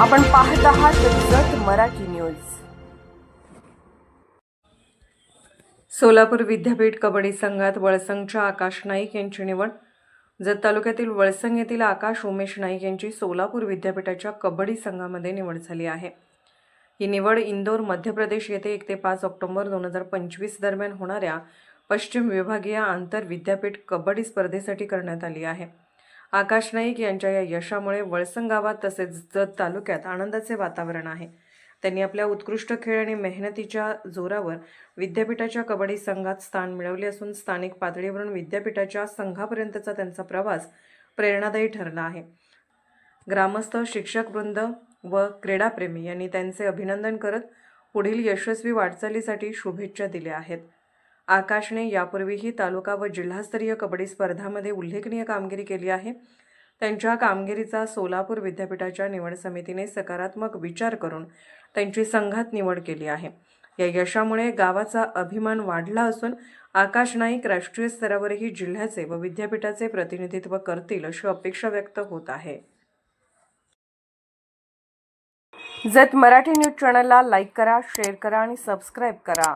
आपण पाहत आहात जत मराठी न्यूज. सोलापूर विद्यापीठ कबड्डी संघात वळसंगच्या आकाश नाईक यांची निवड. जत तालुक्यातील वळसंग येथील आकाश उमेश नाईक यांची सोलापूर विद्यापीठाच्या कबड्डी संघामध्ये निवड झाली आहे. ही निवड इंदोर मध्य प्रदेश येथे एक ते पाच ऑक्टोबर दोन हजार पंचवीस दरम्यान होणाऱ्या पश्चिम विभागीय आंतर विद्यापीठ कबड्डी स्पर्धेसाठी करण्यात आली आहे. आकाश नाईक यांच्या या यशामुळे वळसंग गावात तसेच जत तालुक्यात आनंदाचे वातावरण आहे. त्यांनी आपल्या उत्कृष्ट खेळ आणि मेहनतीच्या जोरावर विद्यापीठाच्या कबड्डी संघात स्थान मिळवले असून स्थानिक पातळीवरून विद्यापीठाच्या संघापर्यंतचा त्यांचा प्रवास प्रेरणादायी ठरला आहे. ग्रामस्थ शिक्षक वृंद व क्रीडाप्रेमी यांनी त्यांचे अभिनंदन करत पुढील यशस्वी वाटचालीसाठी शुभेच्छा दिल्या आहेत. आकाशने यापूर्वीही तालुका व जिल्हास्तरीय कबड्डी स्पर्धामध्ये उल्लेखनीय कामगिरी केली आहे. त्यांच्या कामगिरीचा सोलापूर विद्यापीठाच्या निवड समितीने सकारात्मक विचार करून त्यांची संघात निवड केली आहे. या यशामुळे गावाचा अभिमान वाढला असून आकाश नाईक राष्ट्रीय स्तरावरही जिल्ह्याचे व विद्यापीठाचे प्रतिनिधित्व करतील अशी अपेक्षा व्यक्त होत आहे. जत मराठी न्यूज चॅनलला लाईक करा शेअर करा आणि सबस्क्राईब करा.